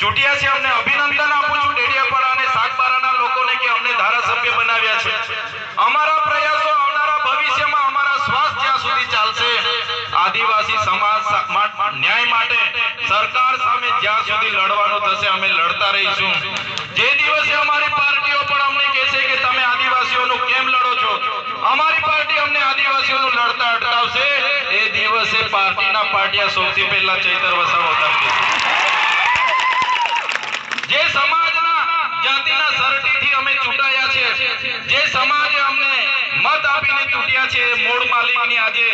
ચૂંટ્યા છે અમને અભિનંદન આપું છું ડેડિયાપાડા અને સાગબારાના લોકોને કે અમને ધારાસભ્ય બનાવ્યા છે. અમારા પ્રયાસો આવનારા ભવિષ્યમાં અમારા શ્વાસ જ્યાં સુધી ચાલશે, આદિવાસી સમાજ ન્યાય માટે સરકાર સામે જ્યાં સુધી લડવાનું થશે, અમે લડતા રહીશું. જે દિવસે અમારી પાર્ટીઓ પણ અમને કહેશે કે તમે આદિવાસીઓનું કેમ લડો છો? અમારી પાર્ટી અમને આદિવાસીઓનું લડતા અટકાવશે. એ દિવસે પાર્ટીના પાટિયા સૌથી પહેલા ચૈતર વસાવા જે સમાજના જાતિના સરટીથી અમે ચૂંટાયા છે. જે સમાજે અમને મત આપીને ચૂંટ્યા છે મૂળ માલિકની આજે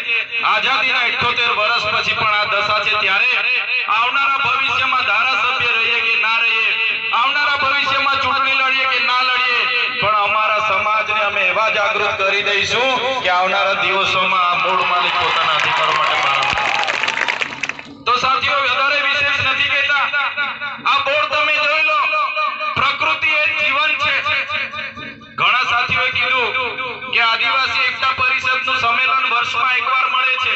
આઝાદીના 78 વર્ષ પછી પણ આ દશા છે. ત્યારે આવનારા ભવિષ્યમાં ધારાસભ્ય રહીએ કે ના રહીએ, આવનારા ભવિષ્યમાં ચૂંટણી લડીએ કે ના લડીએ, પણ અમારા સમાજને અમે એવા જાગૃત કરી દઈશું કે આવનારા દિવસોમાં મૂળ માલિક પોતાના અધિકારો માટે વર્ષમાં એકવાર મળે છે,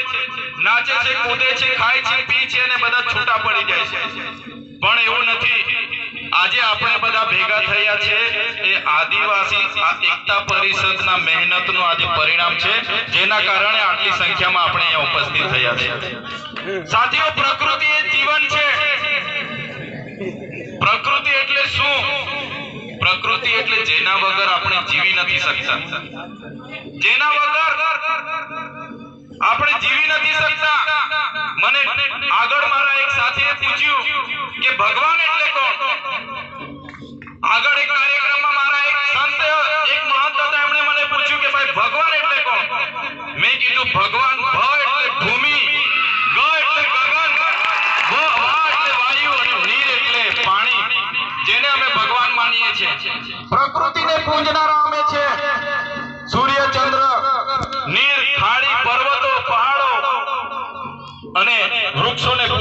નાચે છે, કૂદે છે, ખાય છે, પી છે અને બધા છૂટા પડી જાય છે. પણ એવું નથી. આજે આપણે બધા ભેગા થયા છે. એ આદિવાસી એકતા પરિષદના મહેનતનું આજે પરિણામ છે, જેના કારણે આટલી સંખ્યામાં આપણે અહીંયા ઉપસ્થિત થયા છે. સાથીઓ, પ્રકૃતિ એ જીવન છે. પ્રકૃતિ એટલે શું? પ્રકૃતિ એટલે જેના વગર આપણે જીવી નથી શકતા. જેના વગર આપણે જીવી નથી શકતા. મને આગળ મારા એક સાથીએ પૂછ્યું કે ભગવાન એટલે કોણ? આગળ એક કાર્યક્રમમાં મારા એક સંત, એક મહંત હતા, એમણે મને પૂછ્યું કે ભાઈ, ભગવાન એટલે કોણ? મેં કીધું, ભગવાન ભ એટલે ભૂમિ, ગ એટલે ગગન વ વા એટલે વાયુ અને નીર એટલે પાણી, જેને અમે ભગવાન માનીએ છીએ. પ્રકૃતિને પૂજનારા અને વૃક્ષોને